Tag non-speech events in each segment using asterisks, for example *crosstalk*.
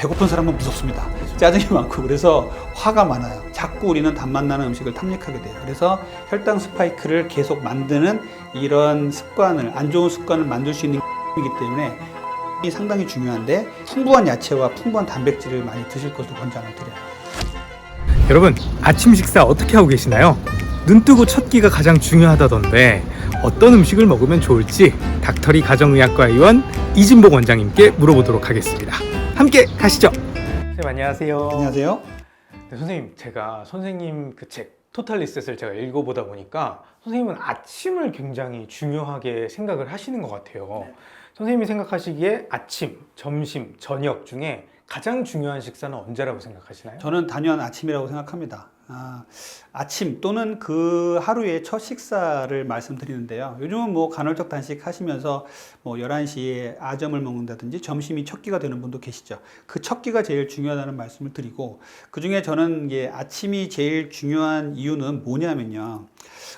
배고픈 사람은 무섭습니다. 짜증이 *laughs* 많고 그래서 화가 많아요. 자꾸 우리는 단맛 나는 음식을 탐닉하게 돼요. 그래서 혈당 스파이크를 계속 만드는 이런 습관을 안 좋은 습관을 만들 수 있는 이기 때문에 이 상당히 중요한데 풍부한 야채와 풍부한 단백질을 많이 드실 것을 권장을 드려요. 여러분 아침 식사 어떻게 하고 계시나요? 눈 뜨고 첫 끼가 가장 중요하다던데 어떤 음식을 먹으면 좋을지 닥터리 가정의학과 의원 이진복 원장님께 물어보도록 하겠습니다. 함께 가시죠. 선생님 안녕하세요. 안녕하세요. 네, 선생님 제가 선생님 그 책 토탈 리셋을 제가 읽어보다 보니까 선생님은 아침을 굉장히 중요하게 생각을 하시는 것 같아요. 선생님이 생각하시기에 아침, 점심, 저녁 중에 가장 중요한 식사는 언제라고 생각하시나요? 저는 단연 아침이라고 생각합니다. 아, 아침 또는 그 하루의 첫 식사를 말씀드리는데요. 요즘은 뭐 간헐적 단식 하시면서 뭐 11시에 아점을 먹는다든지 점심이 첫 끼가 되는 분도 계시죠. 그 첫 끼가 제일 중요하다는 말씀을 드리고 그 중에 저는 이게 아침이 제일 중요한 이유는 뭐냐면요.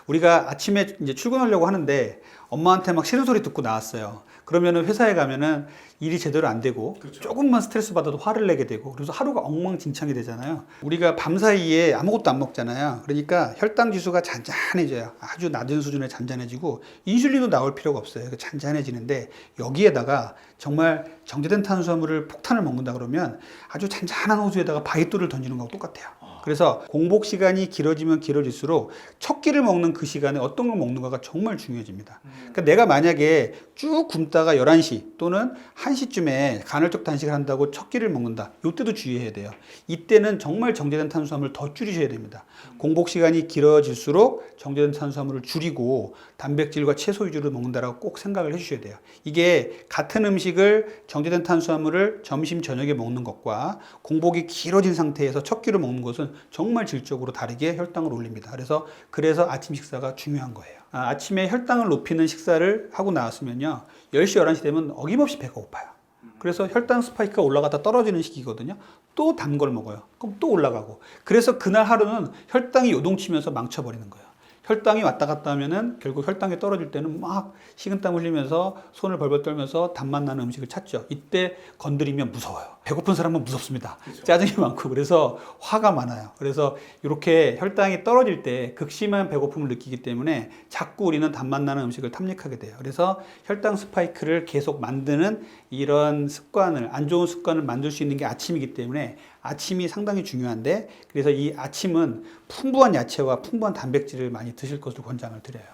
우리가 아침에 이제 출근하려고 하는데 엄마한테 막 싫은 소리 듣고 나왔어요. 그러면은 회사에 가면은 일이 제대로 안 되고 조금만 스트레스 받아도 화를 내게 되고 그래서 하루가 엉망진창이 되잖아요. 우리가 밤 사이에 아무것도 안 먹잖아요. 그러니까 혈당 지수가 잔잔해져요. 아주 낮은 수준에 잔잔해지고 인슐린도 나올 필요가 없어요. 그 잔잔해지는데 여기에다가 정말 정제된 탄수화물을 폭탄을 먹는다 그러면 아주 잔잔한 호수에다가 바위돌을 던지는 거하고 똑같아요. 그래서 공복 시간이 길어지면 길어질수록 첫 끼를 먹는 그 시간에 어떤 걸 먹는가가 정말 중요해집니다. 그러니까 내가 만약에 쭉 굶다가 11시 또는 1시쯤에 간헐적 단식을 한다고 첫 끼를 먹는다. 이때도 주의해야 돼요. 이때는 정말 정제된 탄수화물을 더 줄이셔야 됩니다. 공복 시간이 길어질수록 정제된 탄수화물을 줄이고 단백질과 채소 위주로 먹는다라고 꼭 생각을 해주셔야 돼요. 이게 같은 음식을 정제된 탄수화물을 점심 저녁에 먹는 것과 공복이 길어진 상태에서 첫 끼를 먹는 것은 정말 질적으로 다르게 혈당을 올립니다. 그래서 그래서 아침 식사가 중요한 거예요. 아, 아침에 혈당을 높이는 식사를 하고 나왔으면요. 10시, 11시 되면 어김없이 배가 고파요. 그래서 혈당 스파이크가 올라가다 떨어지는 시기거든요. 또 단 걸 먹어요. 그럼 또 올라가고. 그래서 그날 하루는 혈당이 요동치면서 망쳐버리는 거예요. 혈당이 왔다 갔다 하면은 결국 혈당이 떨어질 때는 막 식은땀 흘리면서 손을 벌벌 떨면서 단맛 나는 음식을 찾죠. 이때 건드리면 무서워요. 배고픈 사람은 무섭습니다. 짜증이 많고 그래서 화가 많아요. 그래서 이렇게 혈당이 떨어질 때 극심한 배고픔을 느끼기 때문에 자꾸 우리는 단맛 나는 음식을 탐닉하게 돼요. 그래서 혈당 스파이크를 계속 만드는 이런 습관을 안 좋은 습관을 만들 수 있는 게 아침이기 때문에 아침이 상당히 중요한데 그래서 이 아침은 풍부한 야채와 풍부한 단백질을 많이 드실 것을 권장을 드려요.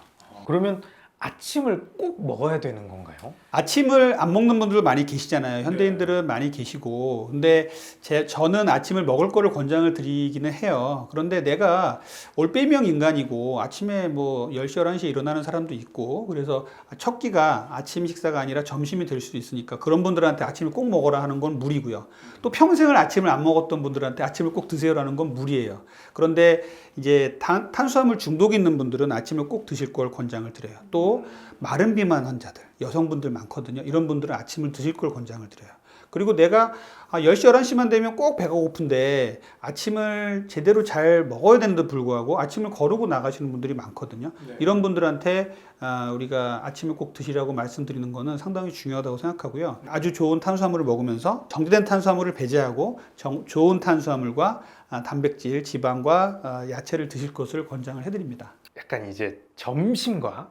그러면 아침을 꼭 먹어야 되는 건가요? 아침을 안 먹는 분들 많이 계시잖아요. 현대인들은 많이 계시고. 근데 제, 저는 아침을 먹을 거를 권장을 드리기는 해요. 그런데 내가 올빼미형 인간이고 아침에 뭐 10시, 11시에 일어나는 사람도 있고 그래서 첫 끼가 아침 식사가 아니라 점심이 될 수도 있으니까 그런 분들한테 아침을 꼭 먹어라 하는 건 무리고요. 또 평생을 아침을 안 먹었던 분들한테 아침을 꼭 드세요라는 건 무리예요. 그런데 이제 탄, 탄수화물 중독 있는 분들은 아침을 꼭 드실 걸 권장을 드려요. 또 마른 비만 환자들, 여성분들 많거든요. 이런 분들은 아침을 드실 걸 권장을 드려요. 그리고 내가 아, 10시, 11시만 되면 꼭 배가 고픈데 아침을 제대로 잘 먹어야 되는데 불구하고 아침을 거르고 나가시는 분들이 많거든요. 이런 분들한테 아, 우리가 아침을 꼭 드시라고 말씀드리는 거는 상당히 중요하다고 생각하고요. 아주 좋은 탄수화물을 먹으면서 정제된 탄수화물을 배제하고 정- 좋은 탄수화물과 아, 단백질, 지방과 아, 야채를 드실 것을 권장을 해드립니다. 약간 이제 점심과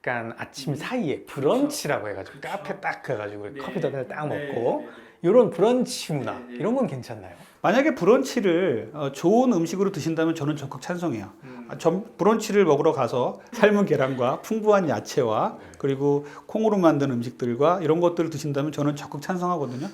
약간 아침 사이에 브런치라고 해가지고 카페 딱 가가지고 커피 한잔딱 먹고 이런 브런치 문화 이런 건 괜찮나요? 만약에 브런치를 어, 좋은 음식으로 드신다면 저는 적극 찬성해요. 아, 점, 브런치를 먹으러 가서 삶은 계란과 풍부한 야채와 그리고 콩으로 만든 음식들과 이런 것들을 드신다면 저는 적극 찬성하거든요.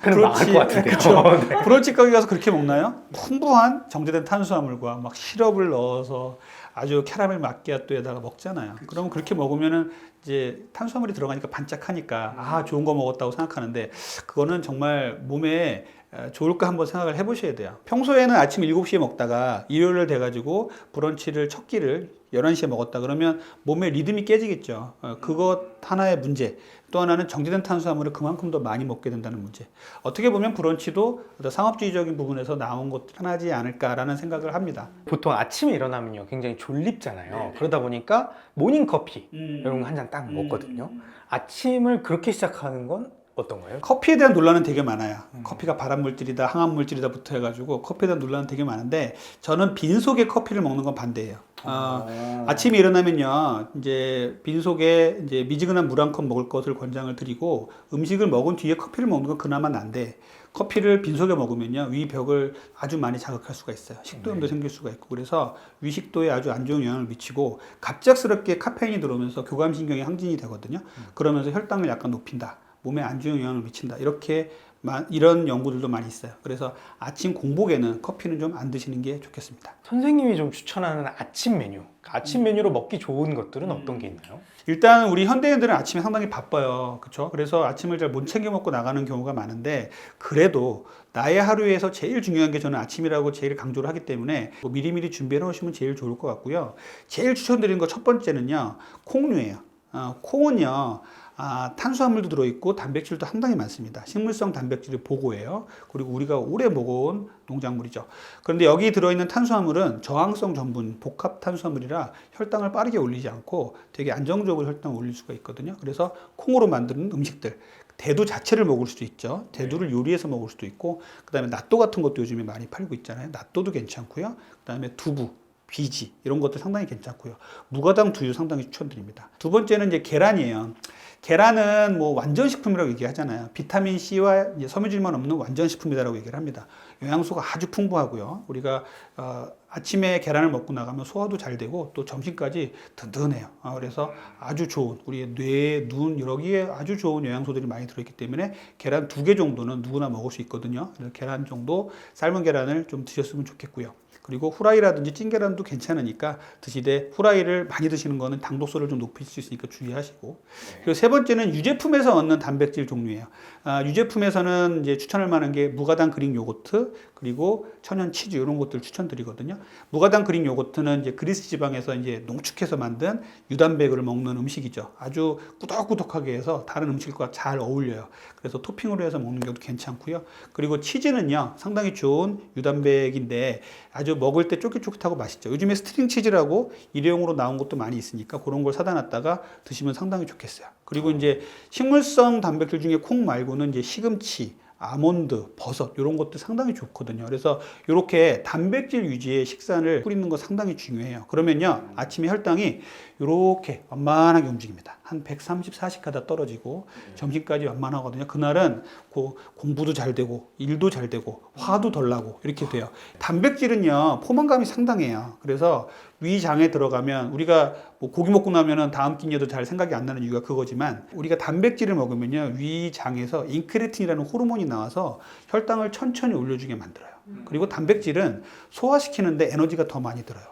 같은데요. 그렇죠. *laughs* 네. 브런치 가게 가서 그렇게 먹나요? 풍부한 정제된 탄수화물과 막 시럽을 넣어서 아주 캐러멜 마끼아또에다가 먹잖아요. 그러면 그렇게 먹으면은 이제 탄수화물이 들어가니까 반짝하니까 아 좋은 거 먹었다고 생각하는데 그거는 정말 몸에 어, 좋을까 한번 생각을 해보셔야 돼요. 평소에는 아침 7시에 먹다가 일요일 돼가지고 브런치를 첫 끼를 11시에 먹었다 그러면 몸의 리듬이 깨지겠죠. 어, 그것 하나의 문제. 또 하나는 정제된 탄수화물을 그만큼 더 많이 먹게 된다는 문제. 어떻게 보면 브런치도 상업주의적인 부분에서 나온 것 하나지 않을까라는 생각을 합니다. 보통 아침에 일어나면요 굉장히 졸립잖아요. 그러다 보니까 모닝 커피 이런 거 한 잔 딱 먹거든요. 아침을 그렇게 시작하는 건 어떤가요? 커피에 대한 논란은 되게 많아요. 커피가 발암 물질이다, 항암 물질이다부터 해가지고 커피에 대한 논란은 되게 많은데 저는 빈 속에 커피를 먹는 건 반대예요. 어, 아침에 일어나면요, 이제 빈 속에 이제 미지근한 물 한 컵 먹을 것을 권장을 드리고 음식을 먹은 뒤에 커피를 먹는 건 그나마 난데 커피를 빈속에 먹으면요 위 벽을 아주 많이 자극할 수가 있어요. 식도염도 생길 수가 있고 그래서 위 식도에 아주 안 좋은 영향을 미치고 갑작스럽게 카페인이 들어오면서 교감신경이 항진이 되거든요. 그러면서 혈당을 약간 높인다. 몸에 안 좋은 영향을 미친다. 이렇게 마- 이런 연구들도 많이 있어요. 그래서 아침 공복에는 커피는 좀 안 드시는 게 좋겠습니다. 선생님이 좀 추천하는 아침 메뉴, 아침 메뉴로 먹기 좋은 것들은 어떤 게 있나요? 일단 우리 현대인들은 아침에 상당히 바빠요. 그렇죠? 그래서 아침을 잘 못 챙겨 먹고 나가는 경우가 많은데 그래도 나의 하루에서 제일 중요한 게 저는 아침이라고 제일 강조를 하기 때문에 뭐 미리미리 준비해 놓으시면 제일 좋을 것 같고요. 제일 추천드리는 거 첫 번째는요. 콩류예요. 어, 콩은요. 아, 탄수화물도 들어있고 단백질도 상당히 많습니다. 식물성 단백질이 보고예요. 그리고 우리가 오래 먹어온 농작물이죠. 그런데 여기 들어있는 탄수화물은 저항성 전분, 복합 탄수화물이라 혈당을 빠르게 올리지 않고 되게 안정적으로 혈당을 올릴 수가 있거든요. 그래서 콩으로 만드는 음식들. 대두 자체를 먹을 수도 있죠. 대두를 요리해서 먹을 수도 있고, 그 다음에 낫또 같은 것도 요즘에 많이 팔고 있잖아요. 낫또도 괜찮고요. 그 다음에 두부, 비지 이런 것도 상당히 괜찮고요. 무가당 두유 상당히 추천드립니다. 두 번째는 이제 계란이에요. 계란은 뭐 완전 식품이라고 얘기하잖아요. 비타민 C와 섬유질만 없는 완전 식품이다라고 얘기를 합니다. 영양소가 아주 풍부하고요. 우리가 어, 아침에 계란을 먹고 나가면 소화도 잘 되고 또 점심까지 든든해요. 어, 그래서 아주 좋은 우리 뇌, 눈 여기에 아주 좋은 영양소들이 많이 들어있기 때문에 계란 두 개 정도는 누구나 먹을 수 있거든요. 계란 정도 삶은 계란을 좀 드셨으면 좋겠고요. 그리고 후라이라든지 찐계란도 괜찮으니까 드시되 후라이를 많이 드시는 거는 당도수를 좀 높일 수 있으니까 주의하시고 그리고 세 번째는 유제품에서 얻는 단백질 종류예요. 아, 유제품에서는 이제 추천할 만한 게 무가당 그릭 요거트 그리고 천연 치즈 이런 것들 추천드리거든요. 무가당 그릭 요거트는 이제 그리스 지방에서 이제 농축해서 만든 유단백을 먹는 음식이죠. 아주 꾸덕꾸덕하게 해서 다른 음식과 잘 어울려요. 그래서 토핑으로 해서 먹는 경우도 괜찮고요. 그리고 치즈는요 상당히 좋은 유단백인데 아주 먹을 때 쫄깃쫄깃하고 맛있죠. 요즘에 스트링 치즈라고 일회용으로 나온 것도 많이 있으니까 그런 걸 사다 놨다가 드시면 상당히 좋겠어요. 그리고 이제 식물성 단백질 중에 콩 말고는 이제 시금치, 아몬드, 버섯 이런 것도 상당히 좋거든요. 그래서 이렇게 단백질 위주의 식단을 뿌리는 거 상당히 중요해요. 그러면요 아침에 혈당이 이렇게 완만하게 움직입니다. 한 130, 40 가다 떨어지고 점심까지 완만하거든요. 그날은 고- 공부도 잘 되고 일도 잘 되고 화도 덜 나고 이렇게 돼요. 단백질은요 포만감이 상당해요. 그래서 위장에 들어가면 우리가 뭐 고기 먹고 나면은 다음 끼니에도 잘 생각이 안 나는 이유가 그거지만 우리가 단백질을 먹으면요 위장에서 인크레틴이라는 호르몬이 나와서 혈당을 천천히 올려주게 만들어요. 그리고 단백질은 소화시키는데 에너지가 더 많이 들어요.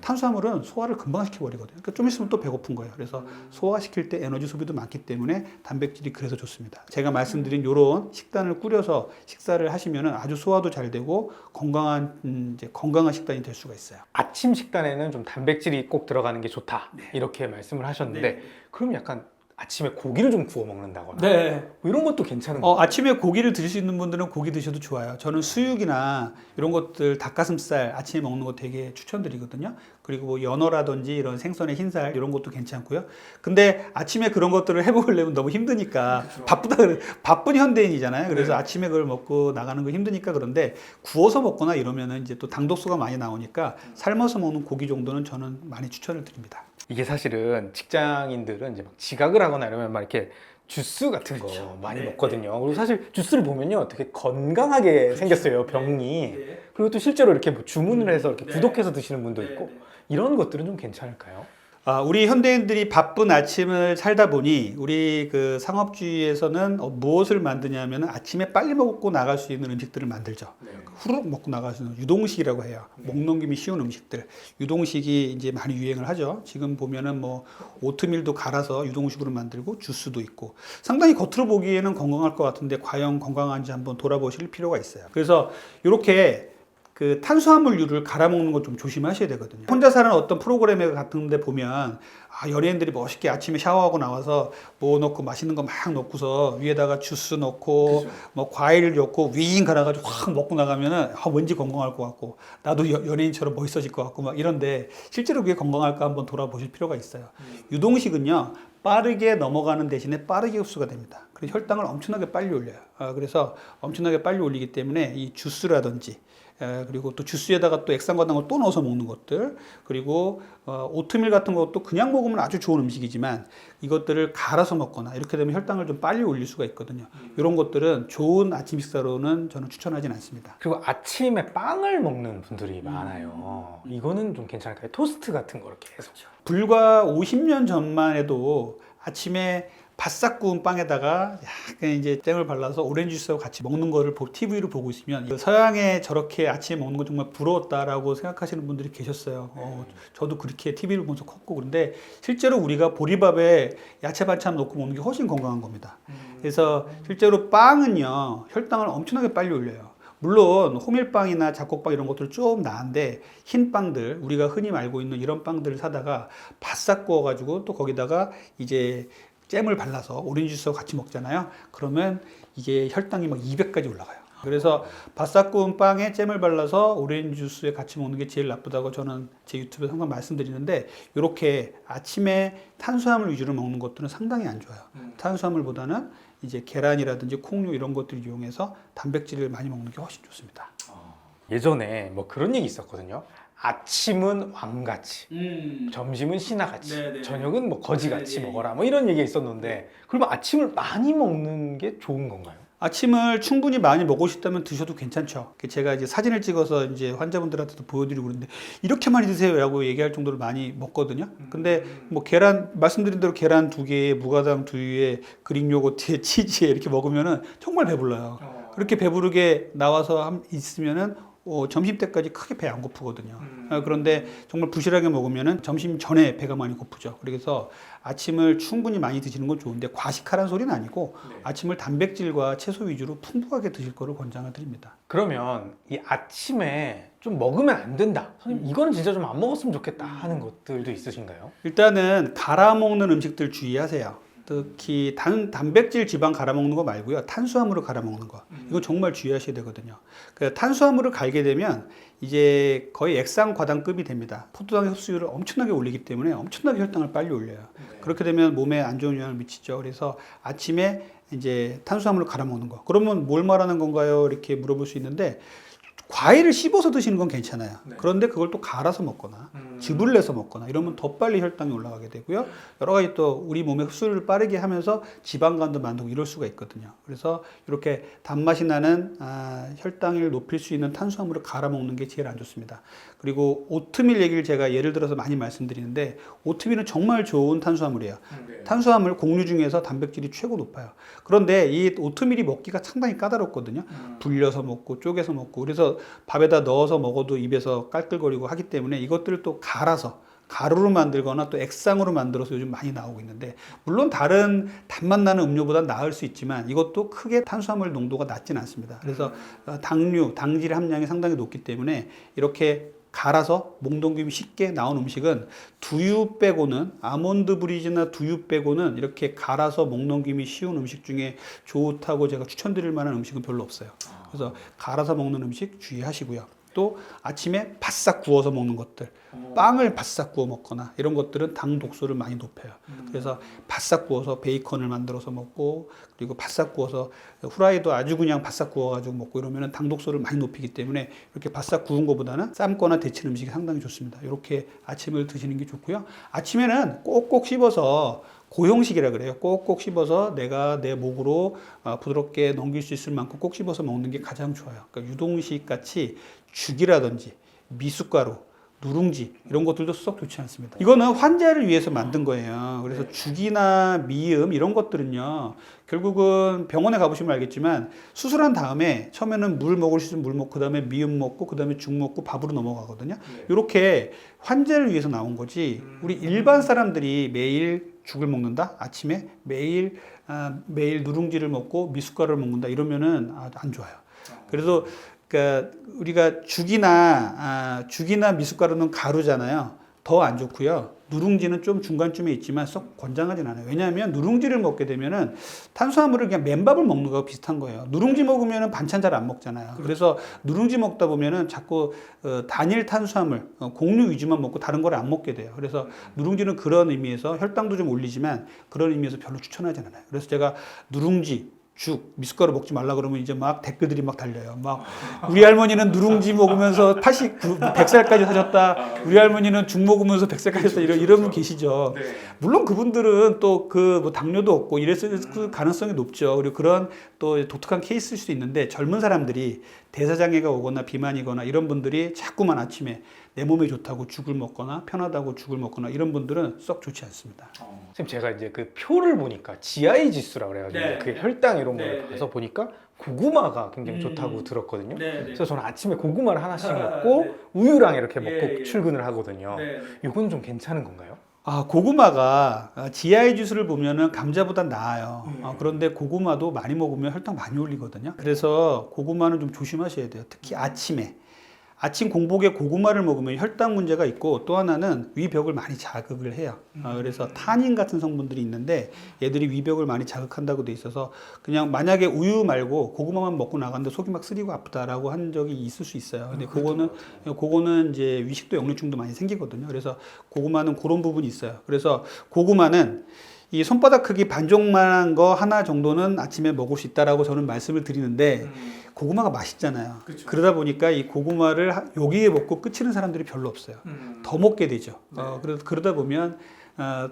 탄수화물은 소화를 금방 시켜버리거든요. 그러니까 좀 있으면 또 배고픈 거예요. 그래서 소화시킬 때 에너지 소비도 많기 때문에 단백질이 그래서 좋습니다. 제가 말씀드린 이런 식단을 꾸려서 식사를 하시면 아주 소화도 잘 되고 건강한 음, 이제 건강한 식단이 될 수가 있어요. 아침 식단에는 좀 단백질이 꼭 들어가는 게 좋다 네. 이렇게 말씀을 하셨는데 그럼 약간 아침에 고기를 좀 구워 먹는다거나 네. 뭐 이런 것도 괜찮은 어, 아침에 고기를 드실 수 있는 분들은 고기 드셔도 좋아요. 저는 수육이나 이런 것들 닭가슴살 아침에 먹는 거 되게 추천드리거든요. 그리고 뭐 연어라든지 이런 생선의 흰살 이런 것도 괜찮고요. 근데 아침에 그런 것들을 해보려면 너무 힘드니까 바쁘다 그래 바쁜 현대인이잖아요. 그래서 아침에 그걸 먹고 나가는 거 힘드니까 그런데 구워서 먹거나 이러면은 이제 또 당독수가 많이 나오니까 삶아서 먹는 고기 정도는 저는 많이 추천을 드립니다. 이게 사실은 직장인들은 이제 막 지각을 하거나 이러면 막 이렇게 주스 같은 거 많이 네, 먹거든요. 그리고 사실 주스를 보면요 되게 건강하게 생겼어요 병이. 그리고 또 실제로 이렇게 뭐 주문을 해서 이렇게 네. 구독해서 드시는 분도 네, 있고 네. 이런 것들은 좀 괜찮을까요? 아, 우리 현대인들이 바쁜 아침을 살다 보니 우리 그 상업주의에서는 어, 무엇을 만드냐면 아침에 빨리 먹고 나갈 수 있는 음식들을 만들죠. 후루룩 먹고 나갈 수 있는 유동식이라고 해요. 목 넘김이 쉬운 음식들. 유동식이 이제 많이 유행을 하죠. 지금 보면은 뭐 오트밀도 갈아서 유동식으로 만들고 주스도 있고 상당히 겉으로 보기에는 건강할 것 같은데 과연 건강한지 한번 돌아보실 필요가 있어요. 그래서 이렇게 그 탄수화물류를 갈아 먹는 거 좀 조심하셔야 되거든요. 혼자 사는 어떤 프로그램에 같은데 보면 아, 연예인들이 멋있게 아침에 샤워하고 나와서 뭐 넣고 맛있는 거 막 넣고서 위에다가 주스 넣고 뭐 과일 넣고 윙 갈아가지고 확 먹고 나가면은 아, 왠지 건강할 것 같고 나도 여- 연예인처럼 멋있어질 것 같고 막 이런데 실제로 그게 건강할까 한번 돌아보실 필요가 있어요. 유동식은요 빠르게 넘어가는 대신에 빠르게 흡수가 됩니다. 그래서 혈당을 엄청나게 빨리 올려요. 아, 그래서 엄청나게 빨리 올리기 때문에 이 주스라든지 에, 그리고 또 주스에다가 또 액상 과당을 또 넣어서 먹는 것들 그리고 어, 오트밀 같은 것도 그냥 먹으면 아주 좋은 음식이지만 이것들을 갈아서 먹거나 이렇게 되면 혈당을 좀 빨리 올릴 수가 있거든요. 이런 것들은 좋은 아침 식사로는 저는 추천하진 않습니다. 그리고 아침에 빵을 먹는 분들이 많아요. 이거는 좀 괜찮을까요? 토스트 같은 거 이렇게 해서. 불과 50년 전만 해도 아침에 바싹 구운 빵에다가 약간 이제 잼을 발라서 오렌지 주스하고 같이 먹는 거를 TV로 보고 있으면 그 서양에 저렇게 아침에 먹는 거 정말 부러웠다라고 생각하시는 분들이 계셨어요. 어, 저도 그렇게 TV를 보면서 컸고 그런데 실제로 우리가 보리밥에 야채 반찬 넣고 먹는 게 훨씬 건강한 겁니다. 그래서 실제로 빵은요 혈당을 엄청나게 빨리 올려요. 물론 호밀빵이나 잡곡빵 이런 것들 좀 나은데 흰 빵들 우리가 흔히 알고 있는 이런 빵들을 사다가 바싹 구워가지고 또 거기다가 이제 잼을 발라서 오렌지 주스와 같이 먹잖아요. 그러면 이게 혈당이 막 200까지 올라가요. 그래서 바싹 구운 빵에 잼을 발라서 오렌지 주스에 같이 먹는 게 제일 나쁘다고 저는 제 유튜브에 항상 말씀드리는데 이렇게 아침에 탄수화물 위주로 먹는 것들은 상당히 안 좋아요. 탄수화물보다는 이제 계란이라든지 콩류 이런 것들을 이용해서 단백질을 많이 먹는 게 훨씬 좋습니다. 예전에 뭐 그런 얘기 있었거든요. 아침은 왕같이, 점심은 신하같이, 네, 네. 저녁은 뭐 거지같이 네, 네. 먹어라. 뭐 이런 얘기 있었는데, 그러면 아침을 많이 먹는 게 좋은 건가요? 아침을 충분히 많이 먹고 싶다면 드셔도 괜찮죠. 제가 이제 사진을 찍어서 이제 환자분들한테도 보여드리고 그러는데 이렇게 많이 드세요라고 얘기할 정도로 많이 먹거든요. 근데 뭐 계란 말씀드린 대로 계란 두 개에 무가당 두유에 그릭 요거트에 *laughs* 치즈에 이렇게 먹으면은 정말 배불러요. 그렇게 배부르게 나와서 함- 있으면은 어, 점심 때까지 크게 배 안 고프거든요. 어, 그런데 정말 부실하게 먹으면은 점심 전에 배가 많이 고프죠. 그래서 아침을 충분히 많이 드시는 건 좋은데 과식하라는 소리는 아니고 아침을 단백질과 채소 위주로 풍부하게 드실 거를 권장을 드립니다. 그러면 이 아침에 좀 먹으면 안 된다. 선생님, 이거는 진짜 좀 안 먹었으면 좋겠다 하는 것들도 있으신가요? 일단은 갈아 먹는 음식들 주의하세요. 특히 단, 단백질 지방 갈아 먹는 거 말고요. 탄수화물을 갈아 먹는 거. 이거 정말 주의하셔야 되거든요. 그 탄수화물을 갈게 되면 이제 거의 액상 과당급이 됩니다. 포도당의 흡수율을 엄청나게 올리기 때문에 엄청나게 혈당을 빨리 올려요. 그렇게 되면 몸에 안 좋은 영향을 미치죠. 그래서 아침에 이제 탄수화물을 갈아 먹는 거. 그러면 뭘 말하는 건가요? 이렇게 물어볼 수 있는데 과일을 씹어서 드시는 건 괜찮아요. 그런데 그걸 또 갈아서 먹거나 즙을 내서 먹거나 이러면 더 빨리 혈당이 올라가게 되고요. 여러 가지 또 우리 몸의 흡수를 빠르게 하면서 지방간도 만들고 이럴 수가 있거든요. 그래서 이렇게 단맛이 나는 아, 혈당을 높일 수 있는 탄수화물을 갈아 먹는 게 제일 안 좋습니다. 그리고 오트밀 얘기를 제가 예를 들어서 많이 말씀드리는데 오트밀은 정말 좋은 탄수화물이에요. 탄수화물 곡류 중에서 단백질이 최고 높아요. 그런데 이 오트밀이 먹기가 상당히 까다롭거든요. 불려서 먹고 쪼개서 먹고 그래서 밥에다 넣어서 먹어도 입에서 깔끌거리고 하기 때문에 이것들을 또 갈아서 가루로 만들거나 또 액상으로 만들어서 요즘 많이 나오고 있는데 물론 다른 단맛 나는 음료보다 나을 수 있지만 이것도 크게 탄수화물 농도가 낮지는 않습니다. 그래서 어, 당류, 당질 함량이 상당히 높기 때문에 이렇게 갈아서 몽동김이 쉽게 나온 음식은 두유 빼고는 아몬드 브리즈나 두유 빼고는 이렇게 갈아서 목넘김이 쉬운 음식 중에 좋다고 제가 추천드릴 만한 음식은 별로 없어요. 그래서 갈아서 먹는 음식 주의하시고요. 또 아침에 바싹 구워서 먹는 것들, 빵을 바싹 구워 먹거나 이런 것들은 당 독소를 많이 높여요. 그래서 바싹 구워서 베이컨을 만들어서 먹고 그리고 바싹 구워서 후라이도 아주 그냥 바싹 구워가지고 먹고 이러면은 당 독소를 많이 높이기 때문에 이렇게 바싹 구운 것보다는 삶거나 데친 음식이 상당히 좋습니다. 이렇게 아침을 드시는 게 좋고요. 아침에는 꼭꼭 씹어서 고형식이라 그래요. 꼭꼭 씹어서 내가 내 목으로 아, 부드럽게 넘길 수 있을 만큼 꼭 씹어서 먹는 게 가장 좋아요. 그러니까 유동식 같이 죽이라든지 미숫가루, 누룽지 이런 것들도 썩 좋지 않습니다. 이거는 환자를 위해서 만든 거예요. 그래서 죽이나 미음 이런 것들은요. 결국은 병원에 가보시면 알겠지만 수술한 다음에 처음에는 물 먹을 수 있으면 물 먹고 그다음에 미음 먹고 그다음에 죽 먹고 밥으로 넘어가거든요. 이렇게 환자를 위해서 나온 거지. 우리 일반 사람들이 매일 죽을 먹는다 아침에 매일 아, 매일 누룽지를 먹고 미숫가루를 먹는다 이러면은 아, 안 좋아요. 그래서 그러니까 우리가 죽이나 아, 죽이나 미숫가루는 가루잖아요. 더 안 좋고요. 누룽지는 좀 중간쯤에 있지만 썩 권장하진 않아요. 왜냐하면 누룽지를 먹게 되면은 탄수화물을 그냥 맨밥을 먹는 거하고 비슷한 거예요. 누룽지 먹으면은 반찬 잘 안 먹잖아요. 그래서 누룽지 먹다 보면은 자꾸 어, 단일 탄수화물, 어, 곡류 위주만 먹고 다른 걸 안 먹게 돼요. 그래서 누룽지는 그런 의미에서 혈당도 좀 올리지만 그런 의미에서 별로 추천하진 않아요. 그래서 제가 누룽지 죽, 미숫가루 먹지 말라 그러면 이제 막 댓글들이 막 달려요. 막 우리 할머니는 누룽지 먹으면서 80, 100살까지 사셨다. 우리 할머니는 죽 먹으면서 100살까지 사셨다. 이런, 이런 분 계시죠. 물론 그분들은 또 그 뭐 당뇨도 없고 이랬을 그 가능성이 높죠. 그리고 그런 또 독특한 케이스일 수도 있는데 젊은 사람들이 대사장애가 오거나 비만이거나 이런 분들이 자꾸만 아침에 내 몸에 좋다고 죽을 먹거나 편하다고 죽을 먹거나 이런 분들은 썩 좋지 않습니다. 선생님 제가 이제 그 표를 보니까 GI 지수라고 그래가지고 네. 그 혈당 이런 네, 걸 네. 봐서 보니까 고구마가 굉장히 음. 좋다고 들었거든요. 네, 그래서 저는 아침에 고구마를 하나씩 아, 먹고 네. 우유랑 이렇게 먹고 예, 예. 출근을 하거든요. 이건 좀 괜찮은 건가요? 아, 고구마가 아, GI 지수를 보면은 감자보다 나아요. 음. 아, 그런데 고구마도 많이 먹으면 혈당 많이 올리거든요. 그래서 고구마는 좀 조심하셔야 돼요. 특히 아침에. 아침 공복에 고구마를 먹으면 혈당 문제가 있고 또 하나는 위벽을 많이 자극을 해요. 아, 그래서 타닌 같은 성분들이 있는데 얘들이 위벽을 많이 자극한다고 돼 있어서 그냥 만약에 우유 말고 고구마만 먹고 나갔는데 속이 막 쓰리고 아프다라고 한 적이 있을 수 있어요. 근데 그거는 그거는 이제 위식도 역류증도 많이 생기거든요. 그래서 고구마는 그런 부분이 있어요. 그래서 고구마는 이 손바닥 크기 반종만한 거 하나 정도는 아침에 먹을 수 있다라고 저는 말씀을 드리는데 고구마가 맛있잖아요. 그러다 보니까 이 고구마를 하- 여기에 먹고 끝이는 사람들이 별로 없어요. 더 먹게 되죠. 어, 그러, 그러다 보면 어,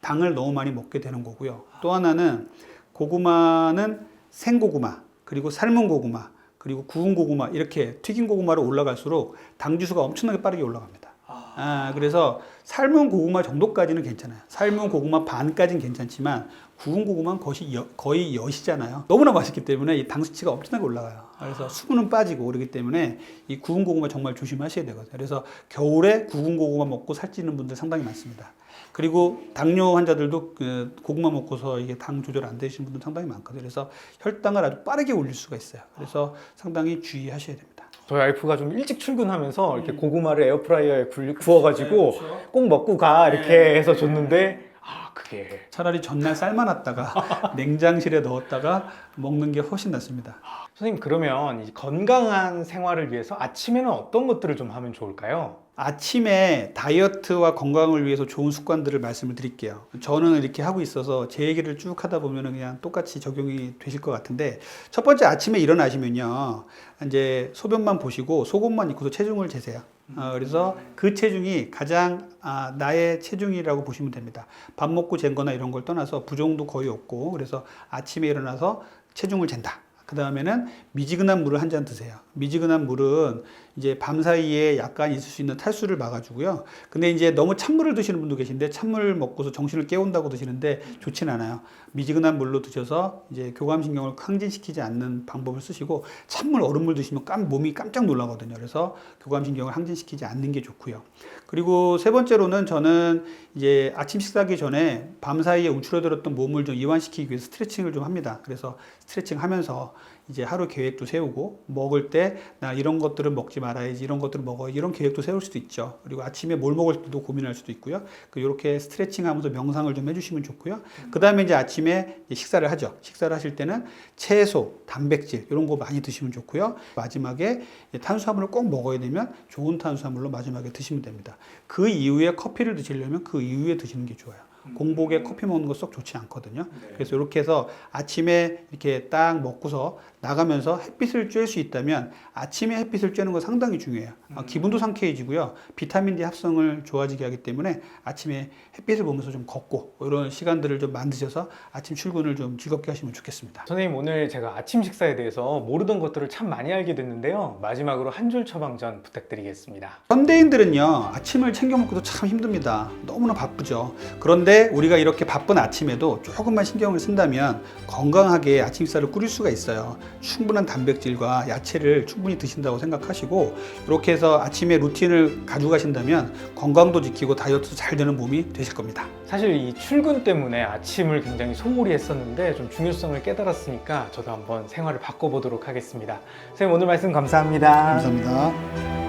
당을 너무 많이 먹게 되는 거고요. 또 하나는 고구마는 생고구마 그리고 삶은 고구마 그리고 구운 고구마 이렇게 튀긴 고구마로 올라갈수록 당 지수가 엄청나게 빠르게 올라갑니다. 아, 그래서 삶은 고구마 정도까지는 괜찮아요. 삶은 고구마 반까지는 괜찮지만 구운 고구마는 거의, 여, 거의 엿이잖아요. 너무나 맛있기 때문에 이 당 수치가 엄청나게 올라가요. 그래서 수분은 빠지고 그러기 때문에 이 구운 고구마 정말 조심하셔야 되거든요. 그래서 겨울에 구운 고구마 먹고 살찌는 분들 상당히 많습니다. 그리고 당뇨 환자들도 그 고구마 먹고서 이게 당 조절 안 되시는 분들 상당히 많거든요. 그래서 혈당을 아주 빠르게 올릴 수가 있어요. 그래서 상당히 주의하셔야 됩니다. 저희 와이프가 좀 일찍 출근하면서 이렇게 고구마를 에어프라이어에 굴- 구워가지고 꼭 먹고 가. 이렇게 해서 줬는데 아 그게 차라리 전날 삶아놨다가 *laughs* 냉장실에 넣었다가 먹는 게 훨씬 낫습니다. 선생님 그러면 이 건강한 생활을 위해서 아침에는 어떤 것들을 좀 하면 좋을까요? 아침에 다이어트와 건강을 위해서 좋은 습관들을 말씀을 드릴게요. 저는 이렇게 하고 있어서 제 얘기를 쭉 하다 보면 그냥 똑같이 적용이 되실 것 같은데 첫 번째 아침에 일어나시면요. 이제 소변만 보시고 속옷만 입고서 체중을 재세요. 어, 그래서 그 체중이 가장 아, 나의 체중이라고 보시면 됩니다. 밥 먹고 잰 거나 이런 걸 떠나서 부종도 거의 없고 그래서 아침에 일어나서 체중을 잰다. 그 다음에는 미지근한 물을 한 잔 드세요. 미지근한 물은 이제 밤 사이에 약간 있을 수 있는 탈수를 막아주고요. 근데 이제 너무 찬물을 드시는 분도 계신데 찬물 먹고서 정신을 깨운다고 드시는데 좋진 않아요. 미지근한 물로 드셔서 이제 교감신경을 항진시키지 않는 방법을 쓰시고 찬물 얼음물 드시면 깜 몸이 깜짝 놀라거든요. 그래서 교감신경을 항진시키지 않는 게 좋고요. 그리고 세 번째로는 저는 이제 아침 식사하기 전에 밤 사이에 움츠러들었던 몸을 좀 이완시키기 위해서 스트레칭을 좀 합니다. 그래서 스트레칭 하면서 이제 하루 계획도 세우고 먹을 때 나 이런 것들은 먹지 말아야지 이런 것들을 먹어 이런 계획도 세울 수도 있죠. 그리고 아침에 뭘 먹을 때도 고민할 수도 있고요. 그 이렇게 스트레칭하면서 명상을 좀 해주시면 좋고요. 그 다음에 이제 아침에 이제 식사를 하죠. 식사를 하실 때는 채소, 단백질 이런 거 많이 드시면 좋고요. 마지막에 탄수화물을 꼭 먹어야 되면 좋은 탄수화물로 마지막에 드시면 됩니다. 그 이후에 커피를 드시려면 그 이후에 드시는 게 좋아요. 공복에 커피 먹는 거 썩 좋지 않거든요. 그래서 이렇게 해서 아침에 이렇게 딱 먹고서 나가면서 햇빛을 쬐 수 있다면 아침에 햇빛을 쬐는 거 상당히 중요해요. 아, 기분도 상쾌해지고요. 비타민 D 합성을 좋아지게 하기 때문에 아침에 햇빛을 보면서 좀 걷고 이런 시간들을 좀 만드셔서 아침 출근을 좀 즐겁게 하시면 좋겠습니다. 선생님 오늘 제가 아침 식사에 대해서 모르던 것들을 참 많이 알게 됐는데요. 마지막으로 한 줄 처방전 부탁드리겠습니다. 현대인들은요 아침을 챙겨 먹기도 참 힘듭니다 너무나 바쁘죠 그런데 우리가 이렇게 바쁜 아침에도 조금만 신경을 쓴다면 건강하게 아침 식사를 꾸릴 수가 있어요 충분한 단백질과 야채를 충분히 드신다고 생각하시고 이렇게 해서 아침에 루틴을 가져가신다면 건강도 지키고 다이어트도 잘 되는 몸이 되실 겁니다 사실 이 출근 때문에 아침을 굉장히 소홀히 했었는데 좀 중요성을 깨달았으니까 저도 한번 생활을 바꿔보도록 하겠습니다. 선생님 오늘 말씀 감사합니다. 감사합니다